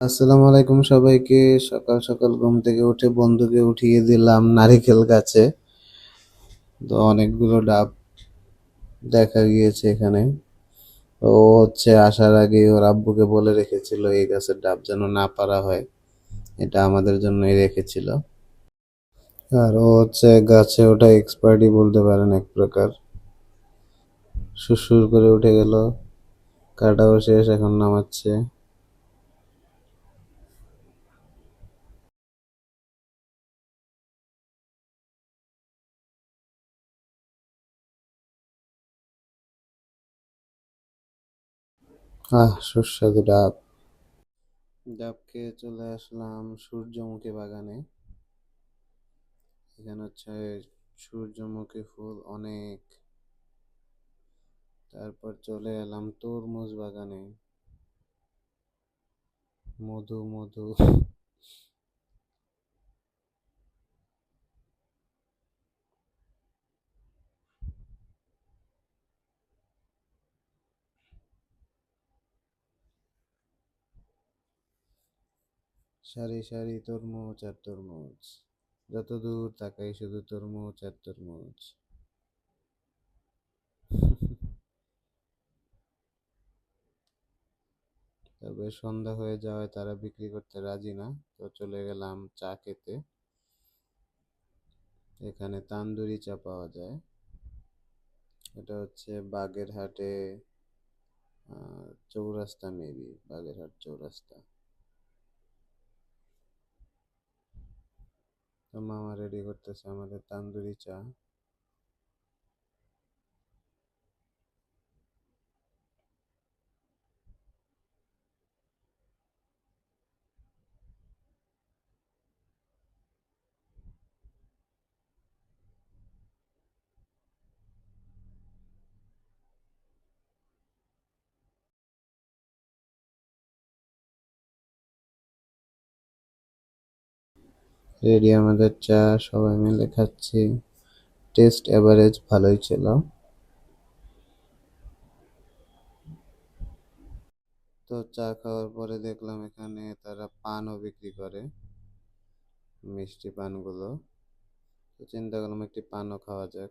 আসসালামু আলাইকুম সবাইকে। সকাল সকাল ঘুম থেকে উঠে বন্ধুকে উঠিয়ে দিলাম নারিকেল গাছে। তো অনেকগুলো ডাব দেখা গিয়েছে এখানে। ও হচ্ছে আসার আগে ওর আব্বুকে বলে রেখেছিল, এই গাছের ডাব যেন না পারা হয়। এটা আমাদের জন্যই রেখেছিল। আর ও হচ্ছে গাছে ওঠা এক্সপার্টই বলতে পারেন এক প্রকার। সুসুর করে উঠে গেল। কাটাও শেষ, এখন নামাচ্ছে। আহ, সুস্বাদু ডাব। ডাব খেয়ে চলে আসলাম সূর্যমুখী বাগানে। এখানে হচ্ছে সূর্যমুখী ফুল অনেক। তারপর চলে এলাম তরমুজ বাগানে। মধু মধু। সারি সারি তরমুজ আর তরমুজ। যত দূর তাকাই শুধু তরমুজ আর তরমুজ। তবে সন্ধ্যা হয়ে যাওয়ায় তারা বিক্রি করতে রাজি না, তো চলে গেলাম চা খেতে। এখানে তান্দুরি চা পাওয়া যায়। এটা হচ্ছে বাগেরহাটে চৌরাস্তা মেবি, বাগেরহাট চৌরাস্তা। তো মামা রেডি করতেছে আমাদের তান্দুরি চা। রেডি, আমাদের চা, সবাই মিলে খাচ্ছি। টেস্ট এভারেজ ভালোই ছিল। তো চা খাওয়ার পরে দেখলাম এখানে তারা পানও বিক্রি করে, মিষ্টি পানগুলো। তো চিন্তা করলাম একটি পানও খাওয়া যাক।